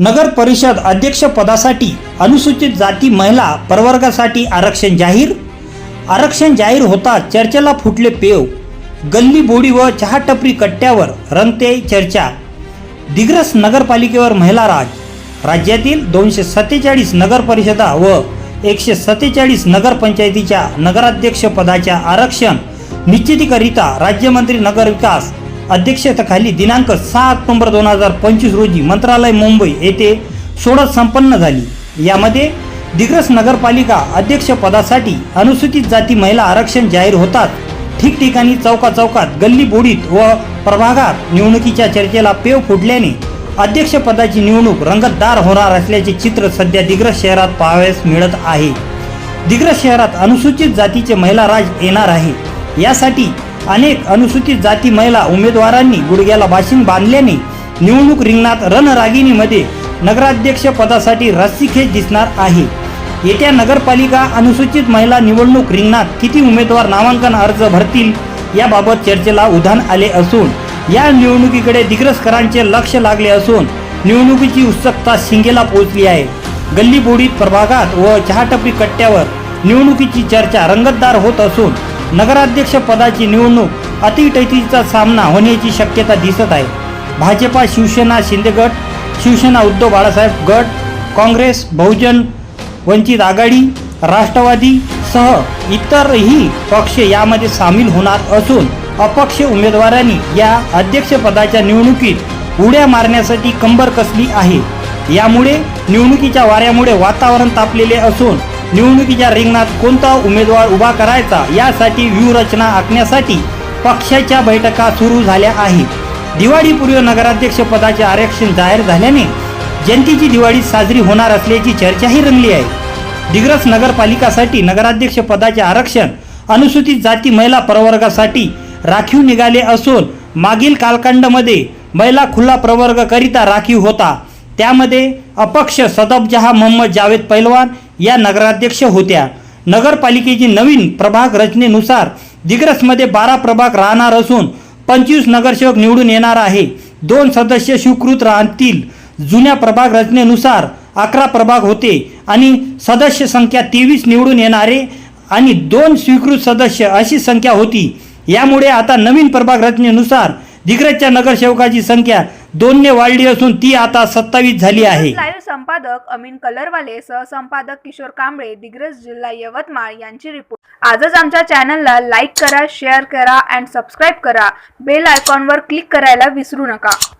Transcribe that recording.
नगर परिषद अध्यक्षपदासाठी अनुसूचित जाती महिला प्रवर्गासाठी आरक्षण जाहीर. आरक्षण जाहीर होता चर्चेला फुटले पेव. गल्ली बोडी व चहा टपरी कट्ट्यावर रंगते चर्चा. दिग्रस नगरपालिकेवर महिला राज. राज्यातील दोनशे सत्तेचाळीस नगरपरिषदा व एकशे सत्तेचाळीस नगरपंचायतीच्या नगराध्यक्षपदाच्या आरक्षण निश्चितीकरिता राज्यमंत्री नगरविकास अध्यक्षतेखाली दिनांक सहा ऑक्टोंबर दोन हजार पंचवीस रोजी मंत्रालय मुंबई येथे सोडत संपन्न झाली. यामध्ये दिग्रस नगरपालिका अध्यक्षपदासाठी अनुसूचित जाती महिला आरक्षण जाहीर होतात. ठिकठिकाणी चौका चौकात गल्ली बोडीत व प्रभागात निवडणुकीच्या चर्चेला पेव फुटल्याने अध्यक्षपदाची निवडणूक रंगतदार होणार असल्याचे चित्र सध्या दिग्रस शहरात पाहावयास मिळत आहे. दिग्रस शहरात अनुसूचित जातीचे महिला राज येणार आहे. यासाठी अनेक अनुसूचित जाती महिला उमेदवारांनी गुडघ्याला भाषण बांधल्याने निवडणूक रिंगणात रणरागिणीमध्ये नगराध्यक्ष पदासाठी रस्सीखेच दिसणार आहे. येत्या नगरपालिका अनुसूचित महिला निवडणूक रिंगणात किती उमेदवार नामांकन अर्ज भरतील याबाबत चर्चेला उधाण आले असून या निवडणुकीकडे दिग्रसकरांचे लक्ष लागले असून निवडणुकीची उत्सुकता शिंगेला पोहोचली आहे. गल्लीबोडीत प्रभागात व चहाटपरी कट्ट्यावर निवडणुकीची चर्चा रंगतदार होत असून नगराध्यक्ष पदाची निवडणूक अतिटैतीचा सामना होण्याची शक्यता दिसत आहे. भाजपा शिवसेना शिंदे गट शिवसेना उद्धव बाळासाहेब गट काँग्रेस बहुजन वंचित आघाडी राष्ट्रवादी सह इतरही पक्ष यामध्ये सामील होणार असून अपक्ष उमेदवारांनी या अध्यक्षपदाच्या निवडणुकीत उड्या मारण्यासाठी कंबर कसली आहे? यामुळे निवडणुकीच्या वाऱ्यामुळे वातावरण तापलेले असून निवडणुकीच्या रिंगणात कोणता उमेदवार उभा करायचा यासाठी व्यूहरचना आखण्यासाठी पक्षाच्या बैठका सुरू झाल्या आहेत. दिवाळीपूर्वी नगराध्यक्ष पदाचे आरक्षण जाहीर झाल्याने जनतेची दिवाळी साजरी होणार असल्याची चर्चाही रंगली आहे. दिग्रस नगरपालिकासाठी नगराध्यक्ष पदाचे आरक्षण अनुसूचित जाती महिला प्रवर्गासाठी राखीव निघाले असून मागील कालखंडमध्ये महिला खुला प्रवर्ग करिता राखीव होता. त्यामध्ये अपक्ष सदबजहा मोहम्मद जावेद पैलवान या नगराध्यक्ष होत्या. नगरपालिकेची नवीन प्रभाग रचनेनुसार दिग्रसमध्ये बारा प्रभाग राहणार असून पंचवीस नगरसेवक निवडून येणार आहे. दोन सदस्य स्वीकृत राहतील. जुन्या प्रभाग रचनेनुसार अकरा प्रभाग होते आणि सदस्य संख्या तेवीस निवडून येणारे आणि दोन स्वीकृत सदस्य अशी संख्या होती. यामुळे आता नवीन प्रभाग रचनेनुसार दिग्रजच्या नगरसेवकाची संख्या दोनने वाढली असून ती आता सत्तावीस झाली आहे. लाईव्ह संपादक अमीन कलरवाले सहसंपादक किशोर कांबळे दिग्रस जिल्हा यवतमाळ यांची रिपोर्ट आजच आमच्या चॅनलला लाईक करा शेअर करा अँड सबस्क्राईब करा. बेल आयकॉनवर क्लिक करायला विसरू नका.